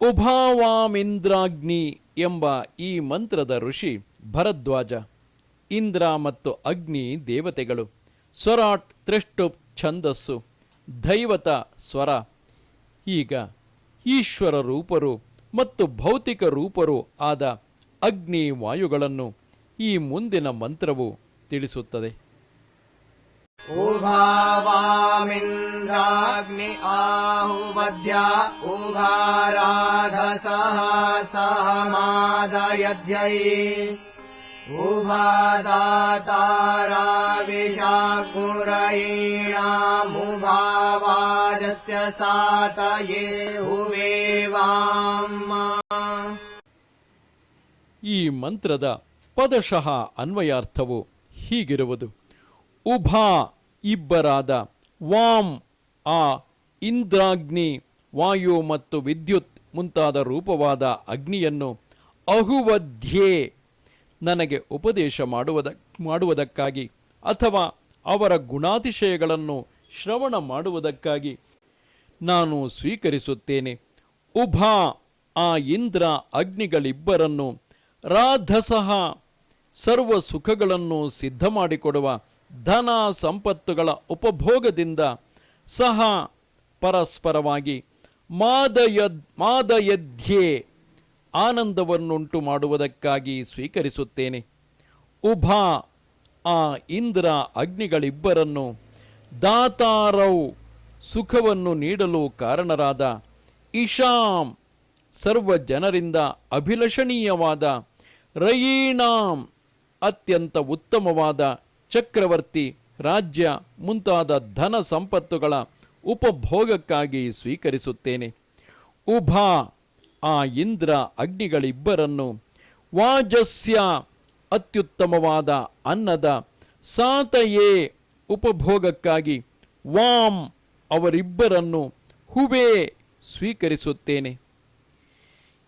ಉಭಾವಾಮಿಂದ್ರಾಗ್ನಿ ಎಂಬ ಈ ಮಂತ್ರದ ಋಷಿ ಭರದ್ವಾಜ, ಇಂದ್ರ ಮತ್ತು ಅಗ್ನಿ ದೇವತೆಗಳು, ಸ್ವರಾಟ್ ತ್ರಿಷ್ಟು ಛಂದಸ್ಸು, ದೈವತ ಸ್ವರ. ಈಗ ಈಶ್ವರ ರೂಪರು ಮತ್ತು ಭೌತಿಕ ರೂಪರು ಆದ ಅಗ್ನಿ ವಾಯುಗಳನ್ನು ಈ ಮುಂದಿನ ಮಂತ್ರವು ತಿಳಿಸುತ್ತದೆ. ಉಭಾವಾಮಿಂದ್ರಾಗ್ನಿ ಆಹುವದ್ಯ ಉಭಾರಾ उभाराधसः सहमादयध्यै उभादाताराविशाकुरयीणामुभावाजस्य सातये हुवेवाम् ಈ ಮಂತ್ರದ ಪದಶಃ ಅನ್ವಯಾರ್ಥವು ಹೀಗಿರುವುದು ಉಭಾ ಇಬ್ಬರಾದ ವಾಮ್ ಆ ಇಂದ್ರಾಗ್ನಿ ವಾಯು ಮತ್ತು ವಿದ್ಯುತ್ ಮುಂತಾದ ರೂಪವಾದ ಅಗ್ನಿಯನ್ನು ಅಹುವಧ್ಯೆ ನನಗೆ ಉಪದೇಶ ಮಾಡುವುದ, ಮಾಡುವುದಕ್ಕಾಗಿ ಅಥವಾ ಅವರ ಗುಣಾತಿಶಯಗಳನ್ನು ಶ್ರವಣ ಮಾಡುವುದಕ್ಕಾಗಿ ನಾನು ಸ್ವೀಕರಿಸುತ್ತೇನೆ. ಉಭಾ ಆ ಇಂದ್ರ ಅಗ್ನಿಗಳಿಬ್ಬರನ್ನು ರಾಧಸಹ ಸರ್ವ ಸುಖಗಳನ್ನು ಸಿದ್ಧ ಮಾಡಿಕೊಡುವ ಧನ ಸಂಪತ್ತುಗಳ ಉಪಭೋಗದಿಂದ ಸಹ ಪರಸ್ಪರವಾಗಿ ಮಾದಯದ್ ಮಾದಯಧ್ಯೆ ಆನಂದವನ್ನುಂಟು ಮಾಡುವುದಕ್ಕಾಗಿ ಸ್ವೀಕರಿಸುತ್ತೇನೆ. ಉಭಾ ಆ ಇಂದ್ರ ಅಗ್ನಿಗಳಿಬ್ಬರನ್ನು ದಾತಾರೌ ಸುಖವನ್ನು ನೀಡಲು ಕಾರಣರಾದ ಇಶಾಂ ಸರ್ವ ಜನರಿಂದ ಅಭಿಲಷಣೀಯವಾದ ರಯೀಣಾಂ ಅತ್ಯಂತ ಉತ್ತಮವಾದ ಚಕ್ರವರ್ತಿ ರಾಜ್ಯ ಮುಂತಾದ ಧನ ಸಂಪತ್ತುಗಳ ಉಪಭೋಗಕ್ಕಾಗಿ ಸ್ವೀಕರಿಸುತ್ತೇನೆ. ಉಭಾ, ಆ ಇಂದ್ರ ಅಗ್ನಿಗಳಿಬ್ಬರನ್ನು ವಾಜಸ್ಯ ಅತ್ಯುತ್ತಮವಾದ ಅನ್ನದ ಸಾತಯೇ ಉಪಭೋಗಕ್ಕಾಗಿ ವಾಮ್ ಅವರಿಬ್ಬರನ್ನು ಹುಬೇ ಸ್ವೀಕರಿಸುತ್ತೇನೆ.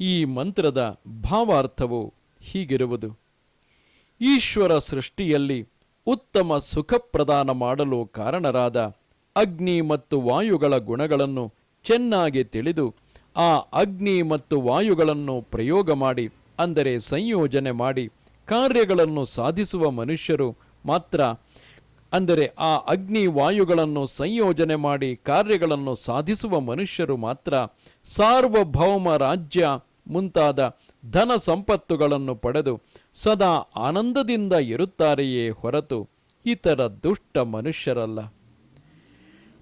ಈ ಮಂತ್ರದ ಭಾವಾರ್ಥವು ಹೀಗಿರುವುದು. ಈಶ್ವರ ಸೃಷ್ಟಿಯಲ್ಲಿ ಉತ್ತಮ ಸುಖ ಪ್ರದಾನ ಮಾಡಲು ಕಾರಣರಾದ ಅಗ್ನಿ ಮತ್ತು ವಾಯುಗಳ ಗುಣಗಳನ್ನು ಚೆನ್ನಾಗಿ ತಿಳಿದು ಆ ಅಗ್ನಿ ಮತ್ತು ವಾಯುಗಳನ್ನು ಪ್ರಯೋಗ ಮಾಡಿ, ಅಂದರೆ ಸಂಯೋಜನೆ ಮಾಡಿ ಕಾರ್ಯಗಳನ್ನು ಸಾಧಿಸುವ ಮನುಷ್ಯರು ಮಾತ್ರ, ಅಂದರೆ ಆ ಅಗ್ನಿ ವಾಯುಗಳನ್ನು ಸಂಯೋಜನೆ ಮಾಡಿ ಕಾರ್ಯಗಳನ್ನು ಸಾಧಿಸುವ ಮನುಷ್ಯರು ಮಾತ್ರ ಸಾರ್ವಭೌಮ ರಾಜ್ಯ ಮುಂತಾದ ಧನ ಸಂಪತ್ತುಗಳನ್ನು ಪಡೆದು ಸದಾ ಆನಂದದಿಂದ ಇರುತ್ತಾರೆಯೇ ಹೊರತು ಇತರ ದುಷ್ಟ ಮನುಷ್ಯರಲ್ಲ.